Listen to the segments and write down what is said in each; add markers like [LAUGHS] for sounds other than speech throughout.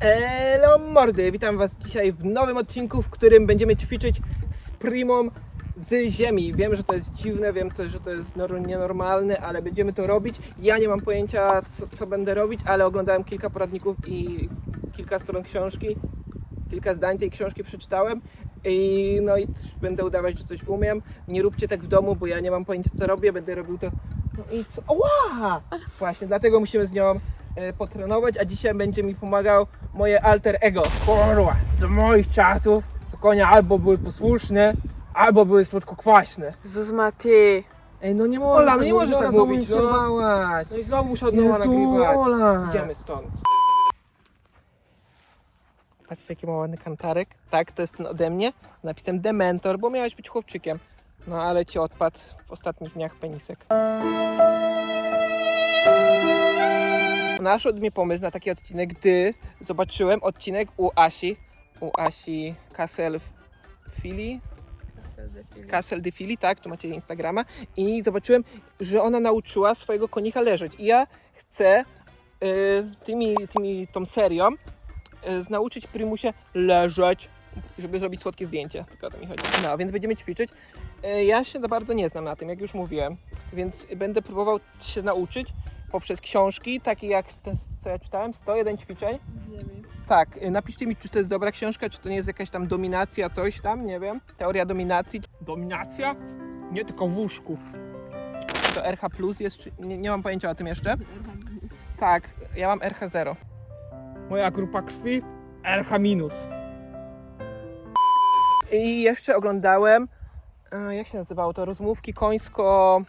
Elo mordy, witam was dzisiaj w nowym odcinku, w którym będziemy ćwiczyć z primą z ziemi. Wiem, że to jest dziwne, wiem też, że to jest nor- nienormalne, ale będziemy to robić. Ja nie mam pojęcia, co, co będę robić, ale oglądałem kilka poradników i kilka stron książki. Kilka zdań tej książki przeczytałem i no i będę udawać, że coś umiem. Nie róbcie tak w domu, bo ja nie mam pojęcia, co robię, będę robił to... No i co? Oła! Właśnie, dlatego musimy z nią potrenować, a dzisiaj będzie mi pomagał moje alter ego. Kurwa, za moich czasów to konie albo były posłuszne, albo były słodko-kwaśne. Zus Mati. Ej, no nie Ola, no nie możesz tak mówić, no. No i znowu muszę od nowa nagrywać. Ola. Idziemy stąd. Patrzcie, jaki ma ładny kantarek. Tak, to jest ten ode mnie. Napisem Dementor, bo miałeś być chłopczykiem. No ale ci odpadł w ostatnich dniach penisek. Naszedł mi pomysł na taki odcinek, gdy zobaczyłem odcinek u Asi, u Asi Castle Fili, Castle de Fili, tak, tu macie jej Instagrama. I zobaczyłem, że ona nauczyła swojego konika leżeć. I ja chcę y, tymi, tymi, tą serią y, nauczyć Primusie leżeć, żeby zrobić słodkie zdjęcie, tylko o to mi chodzi. No, więc będziemy ćwiczyć. Y, ja się za bardzo nie znam na tym, jak już mówiłem, więc będę próbował się nauczyć poprzez książki, takie jak te, co ja czytałem, 101 ćwiczeń. Tak, y, napiszcie mi, czy to jest dobra książka, czy to nie jest jakaś tam dominacja, coś tam, nie wiem. Teoria dominacji. Dominacja? Nie, tylko w łóżku. To RH plus jest, czy... nie, nie mam pojęcia o tym jeszcze. Tak, ja mam RH0. Moja grupa krwi RH minus. I jeszcze oglądałem, e, jak się nazywało to, rozmówki końsko...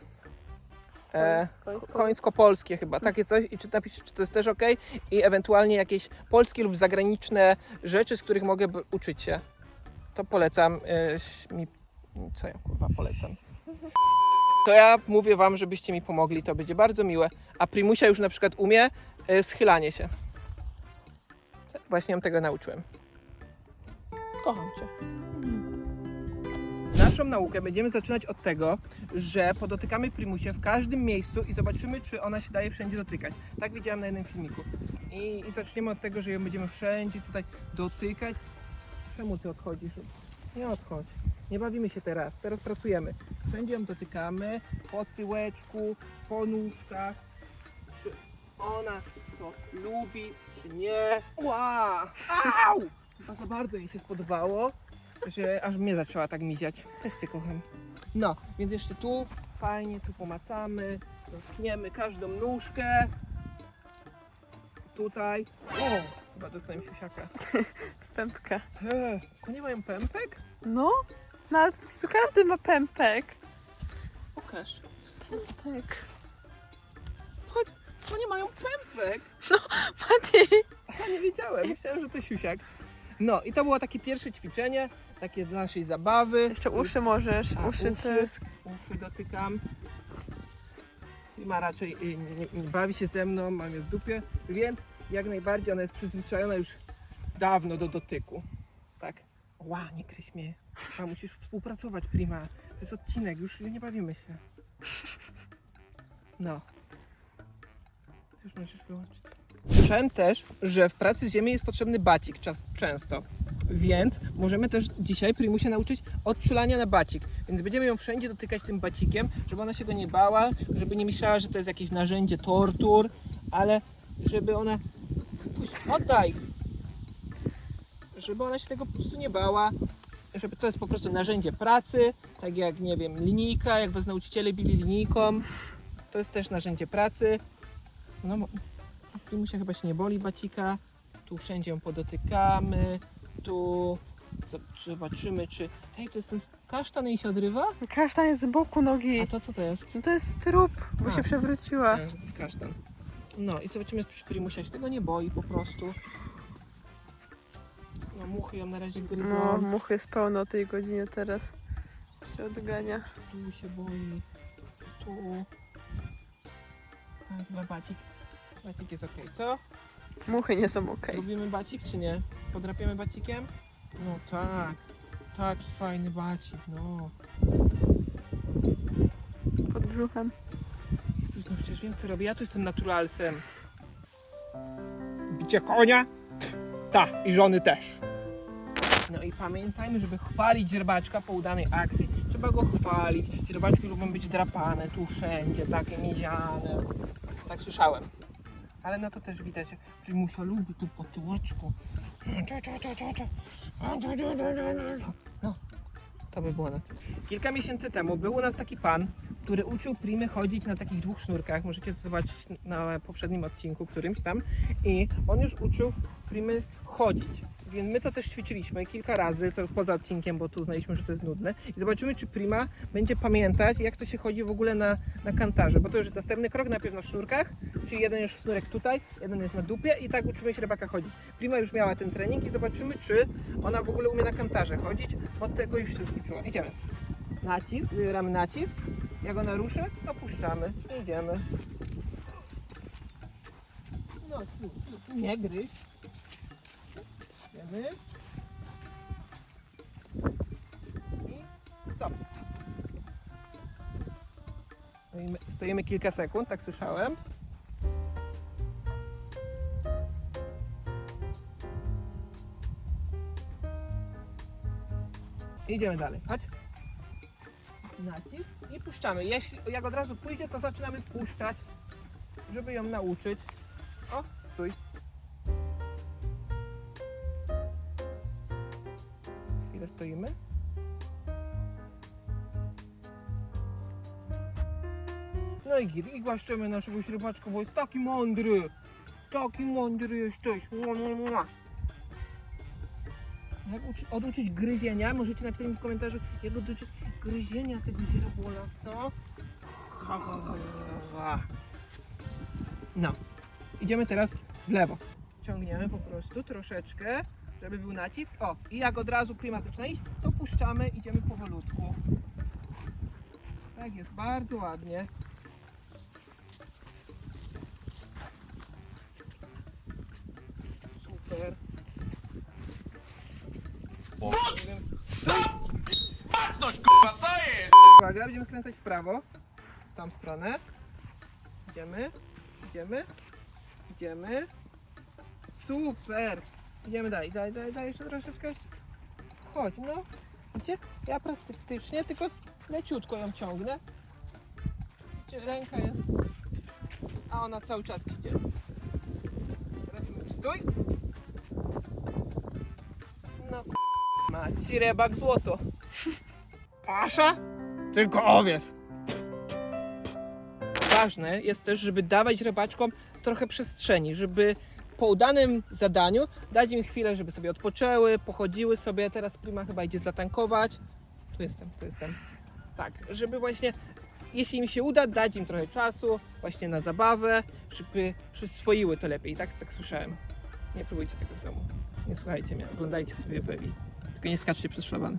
E, końsko-polskie chyba, takie coś i czy napiszcie, czy to jest też ok i ewentualnie jakieś polskie lub zagraniczne rzeczy, z których mogę uczyć się. To polecam. ś- mi, co ja kurwa polecam? To ja mówię wam, żebyście mi pomogli, to będzie bardzo miłe. A Primusia już na przykład umie y, schylanie się. Właśnie ją tego nauczyłem. Kocham cię. Naszą naukę będziemy zaczynać od tego, że podotykamy Primusie w każdym miejscu i zobaczymy, czy ona się daje wszędzie dotykać. Tak widziałem na jednym filmiku. I, i zaczniemy od tego, że ją będziemy wszędzie tutaj dotykać. Czemu ty odchodzisz? Nie odchodź. Nie bawimy się teraz. Teraz pracujemy. Wszędzie ją dotykamy. Po tyłeczku, po nóżkach. Czy ona to lubi, czy nie. Ła! Au! Chyba za bardzo jej się spodobało, że aż mnie zaczęła tak miziać. Też cię kocham. No, więc jeszcze tu fajnie, tu pomacamy, dotkniemy każdą nóżkę. Tutaj. O, chyba dotknąłem siusiaka. [LAUGHS] Pępka. He, konie mają pępek? No? Nawet co każdy ma pępek. Pokaż. Tak. Chodź, konie mają pępek. [LAUGHS] Mati. Ja nie wiedziałem, myślałem, że to siusiak. No i to było takie pierwsze ćwiczenie, takie dla naszej zabawy. Jeszcze uszy możesz. A, uszy, uszy. pysk. Uszy dotykam. I ma raczej nie, nie bawi się ze mną, mam ją w dupie, więc jak najbardziej ona jest przyzwyczajona już dawno do dotyku. Tak. Ła, nie kryś mnie. A musisz współpracować, prima. To jest odcinek, już nie bawimy się. No. Już możesz wyłączyć. Słyszałem też, że w pracy z ziemi jest potrzebny bacik czas, często. Więc możemy też dzisiaj Primusie nauczyć odczulania na bacik. Więc będziemy ją wszędzie dotykać tym bacikiem, żeby ona się go nie bała, żeby nie myślała, że to jest jakieś narzędzie tortur, ale żeby ona. Oddaj! Żeby ona się tego po prostu nie bała, żeby to jest po prostu narzędzie pracy, tak jak nie wiem, linijka, jak was nauczyciele bili linijką. To jest też narzędzie pracy. No, Primusia chyba się nie boli bacika. Tu wszędzie ją podotykamy. Tu zo- zobaczymy, czy. Ej, to jest ten kasztan i się odrywa? Kasztan jest z boku nogi. A to co to jest? No to jest trup, bo A. się przewróciła. Myślałem, że to jest kasztan. No i zobaczymy, czy Primusia się tego nie boi po prostu. No, muchy ją na razie gryzą. No, muchy jest pełno o tej godzinie teraz. Się odgania. Tu się boi. Tu. A, chyba bacik. Bacik jest ok, co? Muchy nie są okej. Robimy bacik czy nie? Podrapiamy bacikiem? No tak. Taki fajny bacik, no. Pod brzuchem. Jezus, no przecież wiem co robię. Ja tu jestem naturalsem. Bicie konia? Ta, i żony też. No i pamiętajmy, żeby chwalić źrebaczka po udanej akcji. Trzeba go chwalić. Źrebaczki lubią być drapane tu wszędzie, takie miziane. Tak słyszałem. Ale no to też widać, że Musia lubi tu po tyłeczku. No, to by było na tyle. Kilka miesięcy temu był u nas taki pan, który uczył Primy chodzić na takich dwóch sznurkach. Możecie to zobaczyć na poprzednim odcinku, którymś tam. I on już uczył Primy chodzić. Więc my to też ćwiczyliśmy kilka razy, to poza odcinkiem, bo tu uznaliśmy, że to jest nudne. I zobaczymy, czy Prima będzie pamiętać, jak to się chodzi w ogóle na, na kantarze. Bo to już jest następny krok, najpierw na sznurkach, czyli jeden jest sznurek tutaj, jeden jest na dupie i tak uczymy się rybaka chodzić. Prima już miała ten trening i zobaczymy, czy ona w ogóle umie na kantarze chodzić, bo tego już się uczyła. Idziemy. Nacisk, wybieramy nacisk. Jak ona ruszy, to puszczamy. Idziemy. No, tu, tu, tu nie gryź. Idziemy. I stop. Stoimy, stoimy kilka sekund, tak słyszałem. Idziemy dalej. Chodź. Nacisk i puszczamy. Jeśli jak od razu pójdzie, to zaczynamy puszczać, żeby ją nauczyć. O, stój. Stoimy. No i git, i głaszczymy naszego śrubaczka, bo jest taki mądry. Taki mądry jesteś. Mua, mua, mua. Jak uczy, oduczyć gryzienia? Możecie napisać mi w komentarzu, jak oduczyć gryzienia tego źrebola, co? No, idziemy teraz w lewo. Ciągniemy po prostu troszeczkę, żeby był nacisk. O, i jak od razu prima zaczyna iść, to puszczamy, idziemy powolutku. Tak jest, bardzo ładnie. Super. Baczność kurwa, co jest? Uwaga, będziemy skręcać w prawo. W tą stronę. Idziemy, idziemy, idziemy. Super! Idziemy dalej, daj, daj, daj jeszcze troszeczkę. Chodź, no. Widzicie? Ja praktycznie tylko leciutko ją ciągnę. Widzicie, ręka jest. A ona cały czas idzie. Teraz mówię, stój. No Maci rybak złoto. Pasza? Tylko owiec. Ważne jest też, żeby dawać rybaczkom trochę przestrzeni, żeby po udanym zadaniu dać im chwilę, żeby sobie odpoczęły, pochodziły sobie. Teraz Prima chyba idzie zatankować. Tu jestem, tu jestem. Tak, żeby właśnie, jeśli im się uda, dać im trochę czasu właśnie na zabawę, żeby przyswoiły to lepiej. Tak, tak słyszałem. Nie próbujcie tego w domu. Nie słuchajcie mnie, oglądajcie sobie w Ewi. Tylko nie skaczcie przez szlabany.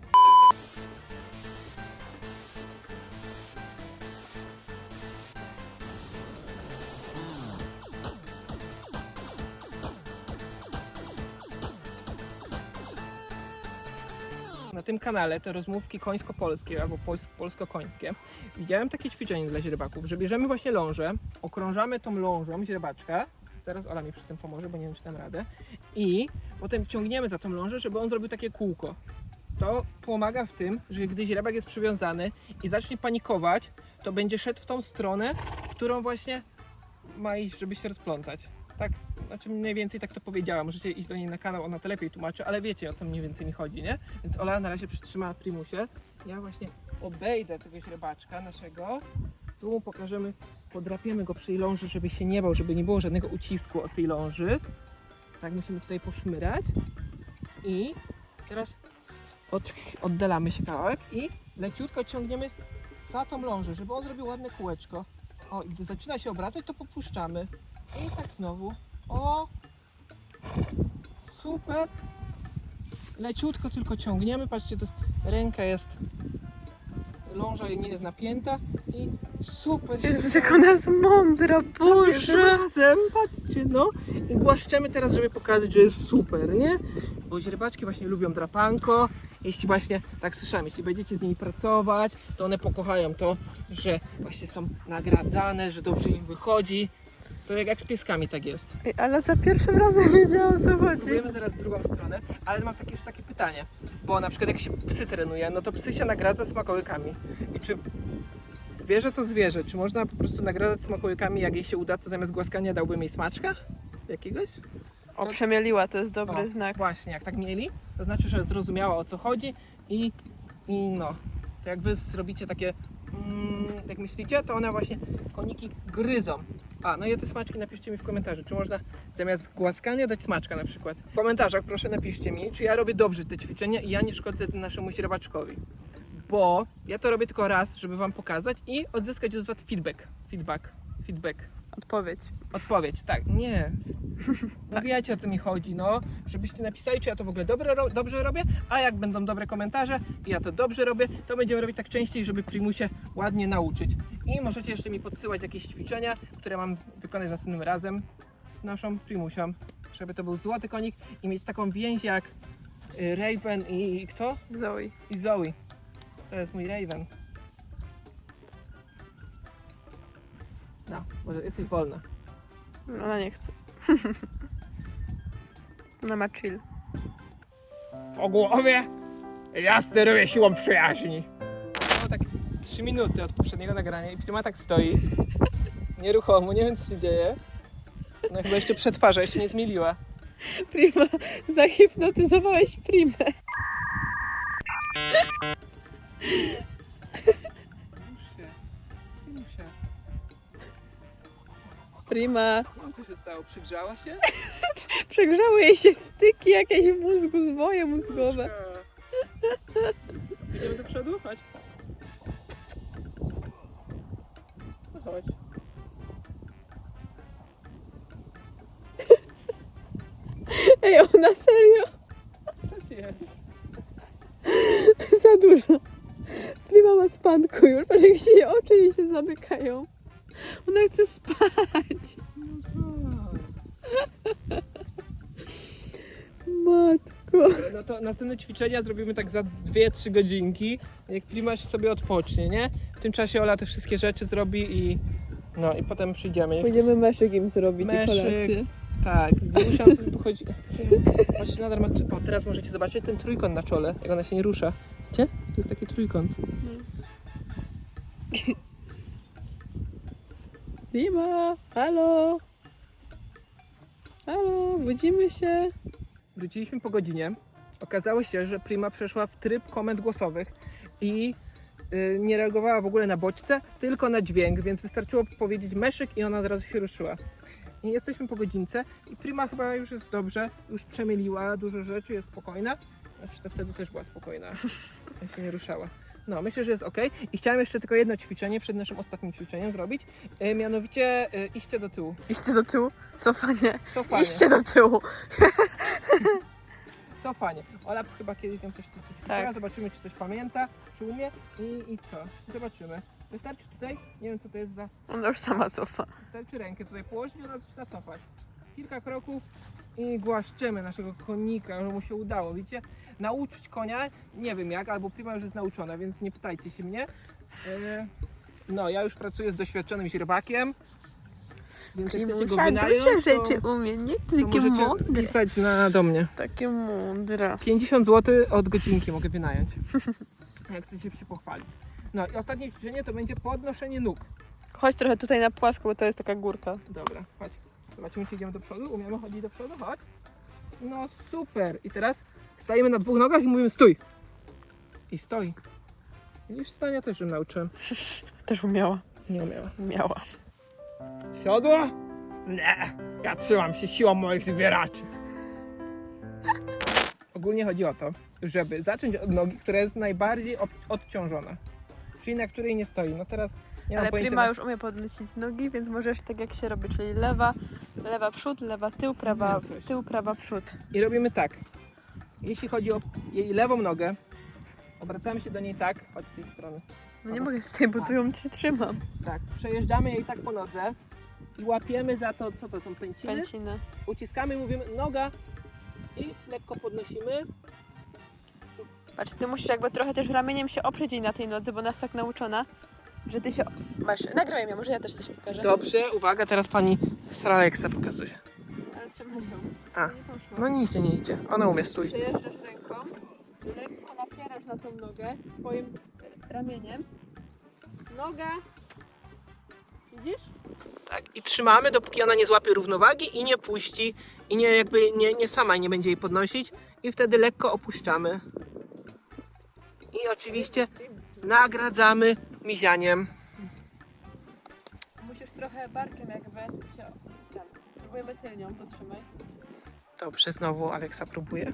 Tym kanale te rozmówki końsko-polskie albo pols- polsko-końskie widziałem takie ćwiczenie dla źrebaków, że bierzemy właśnie lążę, okrążamy tą lążą źrebaczka, zaraz Ola mi przy tym pomoże, bo nie wiem czy dam radę i potem ciągniemy za tą lążę, żeby on zrobił takie kółko. To pomaga w tym, że gdy źrebak jest przywiązany i zacznie panikować, to będzie szedł w tą stronę, którą właśnie ma iść, żeby się rozplątać. Tak, znaczy mniej więcej tak to powiedziała. Możecie iść do niej na kanał, ona to lepiej tłumaczy, ale wiecie o co mniej więcej mi chodzi, nie? Więc Ola na razie przytrzyma Primusie. Ja właśnie obejdę tego źrebaczka naszego. Tu mu pokażemy, podrapiemy go przy ląży, żeby się nie bał, żeby nie było żadnego ucisku od tej ląży. Tak musimy tutaj poszmyrać. I teraz od, oddalamy się kawałek i leciutko ciągniemy za tą lążę, żeby on zrobił ładne kółeczko. O, gdy zaczyna się obracać, to popuszczamy. I tak znowu. O! Super! Leciutko tylko ciągniemy. Patrzcie, to jest, ręka jest. Ląża nie jest napięta i super. Jezus, jak ona jest mądra, Boże! Razem, patrzcie, no. I głaszczemy teraz, żeby pokazać, że jest super, nie? Bo źrebaczki właśnie lubią drapanko. Jeśli właśnie, tak słyszałem, jeśli będziecie z nimi pracować, to one pokochają to, że właśnie są nagradzane, że dobrze im wychodzi. To jak, jak z pieskami tak jest. Ej, ale za pierwszym razem [LAUGHS] wiedziałam o co chodzi. Próbujemy teraz w drugą stronę, ale mam takie, takie pytanie. Bo na przykład jak się psy trenuje, no to psy się nagradza smakołykami. I czy zwierzę to zwierzę, czy można po prostu nagradzać smakołykami, jak jej się uda, to zamiast głaskania dałbym jej smaczka? Jakiegoś? O, przemieliła, to jest dobry O, znak. Właśnie, jak tak mieli, to znaczy, że zrozumiała o co chodzi i, i no, to jak wy zrobicie takie, mm, jak myślicie, to one właśnie koniki gryzą. A, no i te smaczki napiszcie mi w komentarzu, czy można zamiast głaskania dać smaczka na przykład. W komentarzach proszę napiszcie mi, czy ja robię dobrze te ćwiczenia i ja nie szkodzę naszemu źrebaczkowi. Bo ja to robię tylko raz, żeby wam pokazać i odzyskać od was feedback. Feedback. Feedback. Odpowiedź. Odpowiedź, tak, nie. [LAUGHS] No wiecie o co mi chodzi, no. Żebyście napisali, czy ja to w ogóle dobre, ro- dobrze robię, a jak będą dobre komentarze i ja to dobrze robię, to będziemy robić tak częściej, żeby Primusie ładnie nauczyć. I możecie jeszcze mi podsyłać jakieś ćwiczenia, które mam wykonać następnym razem z naszą Primusią, żeby to był złoty konik i mieć taką więź jak y, Raven i kto? Zoe. I Zoe. To jest mój Raven. No, może jesteś wolna. Ona nie chce. [LAUGHS] Ona ma chill. po głowie. Ja steruję siłą przyjaźni. Było tak 3 minuty od poprzedniego nagrania i Prima tak stoi. Nieruchomo, nie wiem co się dzieje. No chyba jeszcze przetwarza, jeszcze nie zmieliła. Prima, zahipnotyzowałeś Primę. Wiem co się stało, przygrzała się? [LAUGHS] przegrzały jej się styki jakieś w mózgu, zwoje mózgowe. Idziemy do przodu? Chodź. No chodź. [LAUGHS] Ej, ona serio Coś jest. [LAUGHS] za dużo. Prima ma spanku już, patrz jak się jej oczy jej się zamykają. Ona chce spać. No tak. Matko. No to następne ćwiczenia zrobimy tak za 2-3 godzinki. Jak Primaś sobie odpocznie, nie? W tym czasie Ola te wszystkie rzeczy zrobi i no i potem przyjdziemy. Pójdziemy meszyk im zrobić i kolację. Tak, Dimusią sobie pochodzi. Patrzcie nadal ma... O, teraz możecie zobaczyć ten trójkąt na czole, jak ona się nie rusza. Widzicie? Tu jest taki trójkąt. Prima, halo. Halo, budzimy się. Wróciliśmy po godzinie. Okazało się, że Prima przeszła w tryb komend głosowych i y, nie reagowała w ogóle na bodźce, tylko na dźwięk, więc wystarczyło powiedzieć meszyk i ona od razu się ruszyła. I jesteśmy po godzince i Prima chyba już jest dobrze, już przemieliła dużo rzeczy, jest spokojna. Znaczy to wtedy też była spokojna, [LAUGHS] jak się nie ruszała. No, myślę, że jest ok. I chciałem jeszcze tylko jedno ćwiczenie przed naszym ostatnim ćwiczeniem zrobić, y, mianowicie y, iście do tyłu. Iście do tyłu. Cofanie. Cofanie. Iście do tyłu. [LAUGHS] Cofanie. Ola chyba kiedyś tam coś tu Tak. tak. zobaczymy czy coś pamięta, czy umie i, i co. Zobaczymy. Wystarczy tutaj, nie wiem co to jest za, Ona już sama cofa. wystarczy rękę tutaj położyć i ona zaczyna cofać. Kilka kroków i głaszczemy naszego konika, że mu się udało, widzicie? Nauczyć konia, nie wiem jak, albo Prima już jest nauczona, więc nie pytajcie się mnie. E, No, ja już pracuję z doświadczonym źrebakiem. Więc jak go wynająć, to, umie, nie? to możecie pisać na, do mnie. Takie mądre. 50 zł od godzinki mogę wynająć. [LAUGHS] Jak chcecie się pochwalić. No i ostatnie ćwiczenie to będzie podnoszenie nóg. Chodź trochę tutaj na płasko, bo to jest taka górka. Dobra, chodź. Zobaczymy, czy idziemy do przodu. Umiemy chodzić do przodu? Chodź. No super. I teraz stajemy na dwóch nogach i mówimy stój. I stoi. Widzisz, stania też ją nauczyłem. [LAUGHS] Też umiała. Nie umiała. Umiała. Siodło? Nie. Ja trzymam się siłą moich zbieraczy. Ogólnie chodzi o to, żeby zacząć od nogi, która jest najbardziej ob- odciążona. Czyli na której nie stoi. No teraz nie mam Ale pojęcia. Prima na- już umie podnosić nogi, więc możesz tak jak się robi, czyli lewa, lewa przód, lewa tył, prawa coś. tył, prawa przód. I robimy tak. Jeśli chodzi o jej lewą nogę, obracamy się do niej tak, chodź z tej strony. No nie mogę z tej, bo tu ją ci trzymam. Tak, przejeżdżamy jej tak po nodze i łapiemy za to, co to są pęciny. Pęciny. Uciskamy, mówimy noga i lekko podnosimy. Patrz, ty musisz jakby trochę też ramieniem się oprzeć jej na tej nodze, bo nas tak nauczona, że ty się... Masz, nagraj mnie, może ja też coś pokażę. Dobrze, uwaga, teraz pani Straleksa pokazuje. Ale trzymaj ją. A. No nigdzie nie idzie. Ona umie stój. Przejeżdżasz ręką, lekko napierasz na tą nogę swoim ramieniem. Noga. Widzisz? Tak. I trzymamy, dopóki ona nie złapie równowagi i nie puści. I nie jakby nie, nie sama nie będzie jej podnosić. I wtedy lekko opuszczamy. I oczywiście nagradzamy mizianiem. Musisz trochę barkiem jakby. Tam. Spróbujemy tylnią, potrzymaj. Dobrze, znowu Aleksa próbuje.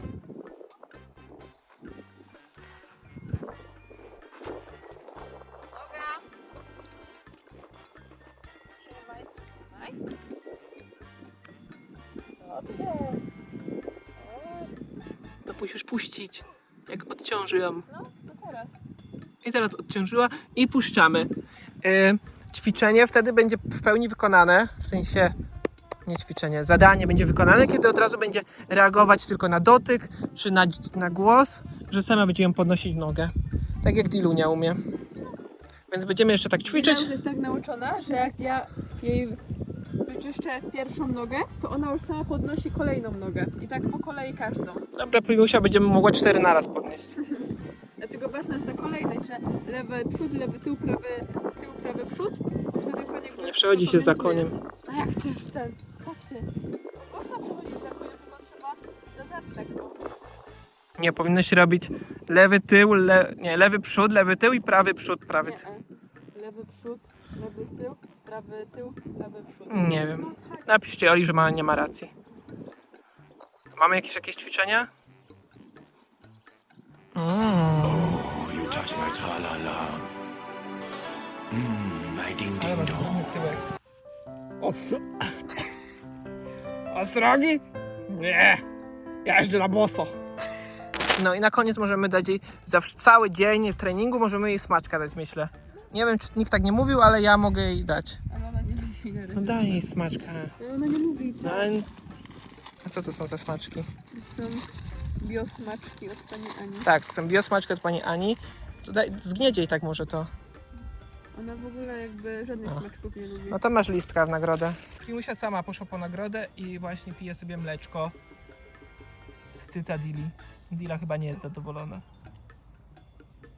To musisz puścić, jak odciąży ją. No, to teraz. I teraz odciążyła i puszczamy. Yy, ćwiczenie wtedy będzie w pełni wykonane, w sensie nie ćwiczenie, zadanie będzie wykonane, kiedy od razu będzie reagować tylko na dotyk czy na, na głos, że sama będzie ją podnosić nogę. Tak jak Dilunia umie. Więc będziemy jeszcze tak ćwiczyć. Już jest tak nauczona, że jak ja jej wyczyszczę pierwszą nogę, to ona już sama podnosi kolejną nogę. I tak po kolei każdą. Dobra, Pimusia będziemy mogła cztery naraz podnieść. [LAUGHS] Dlatego ważna jest ta kolejność, że lewy przód, lewy tył, prawy tył, prawy przód. Bo wtedy koniek Nie przechodzi się za koniem. A jak chcesz ten? Się. Można przechodzić za koniem, tylko trzeba. Nie, powinno się robić lewy tył, le... nie, lewy przód, lewy tył i prawy przód, prawy Nie, tył. e. Lewy przód, lewy tył, prawy tył, lewy przód. Nie wiem. Napiszcie Oli, że ma, nie ma racji. Mamy jakieś, jakieś ćwiczenia? Mm. You touch my tra-la-la. Mmm, my ding-ding-dong. Ostrogi? Nie, ja jeżdżę na boso. No i na koniec możemy dać jej za cały dzień w treningu możemy jej smaczka dać, myślę. Nie wiem, czy nikt tak nie mówił, ale ja mogę jej dać. A mama nie lubi na No daj jej smaczka. No ona nie lubi. No, ale- A co to są za smaczki? To są biosmaczki od pani Ani. Tak, to są biosmaczki od pani Ani. To daj, zgniedzie jej tak może to. Ona w ogóle jakby żadnych A. smaczków nie lubi. No to masz listka w nagrodę. Pimusia sama poszła po nagrodę i właśnie pije sobie mleczko z cyca Dili. Dila chyba nie jest zadowolona.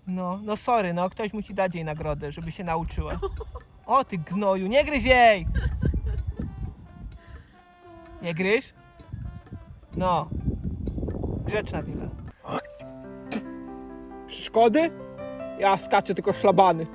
No, no sorry, no ktoś musi dać jej nagrodę, żeby się nauczyła. [LAUGHS] O ty gnoju, nie gryź jej! Nie gryź? No. Grzeczna Dila. Przeszkody? Ja skaczę tylko szlabany.